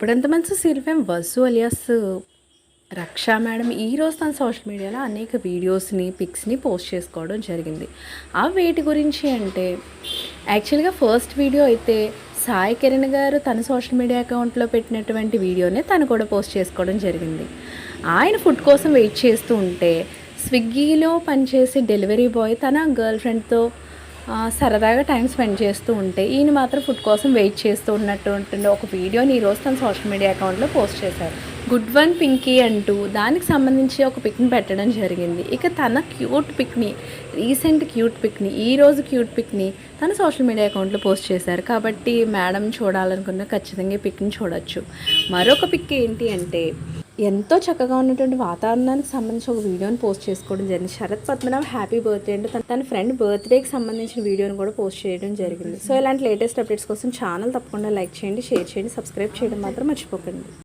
గుప్పడంత మంచి serial Vasu alias Raksha madam ఈరోజు తన సోషల్ మీడియాలో అనేక వీడియోస్ని పిక్స్ని పోస్ట్ చేసుకోవడం జరిగింది. ఆ వేటి గురించి అంటే యాక్చువల్గా ఫస్ట్ వీడియో అయితే సాయి కిరణ్ గారు తన సోషల్ మీడియా అకౌంట్లో పెట్టినటువంటి వీడియోనే తను కూడా పోస్ట్ చేసుకోవడం జరిగింది. ఆయన ఫుడ్ కోసం వెయిట్ చేస్తూ ఉంటే స్విగ్గీలో పనిచేసే డెలివరీ బాయ్ తన గర్ల్ ఫ్రెండ్తో సరదాగా టైం స్పెండ్ చేస్తూ ఉంటే ఈయన మాత్రం ఫుడ్ కోసం వెయిట్ చేస్తూ ఉన్నట్టు ఉంటుంది. ఒక వీడియోని ఈరోజు తన సోషల్ మీడియా అకౌంట్లో పోస్ట్ చేశారు. గుడ్ వన్ పింకీ అంటూ దానికి సంబంధించి ఒక పిక్ని పెట్టడం జరిగింది. ఇక తన క్యూట్ పిక్ని రీసెంట్ క్యూట్ పిక్ని ఈ రోజు క్యూట్ పిక్ని తన సోషల్ మీడియా అకౌంట్లో పోస్ట్ చేశారు. కాబట్టి మేడం చూడాలనుకున్న ఖచ్చితంగా ఈ పిక్ని చూడొచ్చు. మరొక పిక్ ఏంటి అంటే ఎంతో చక్కగా ఉన్నటువంటి వాతావరణానికి సంబంధించి ఒక వీడియోని పోస్ట్ చేసుకోవడం జరిగింది. శరత్ పద్మనాభ్ హ్యాపీ బర్త్డే అంటే తన తన ఫ్రెండ్ బర్త్డేకి సంబంధించిన వీడియోని కూడా పోస్ట్ చేయడం జరిగింది. సో ఇలాంటి లేటెస్ట్ అప్డేట్స్ కోసం ఛానల్ తప్పకుండా లైక్ చేయండి షేర్ చేయండి సబ్స్క్రైబ్ చేయడం మాత్రం మర్చిపోకండి.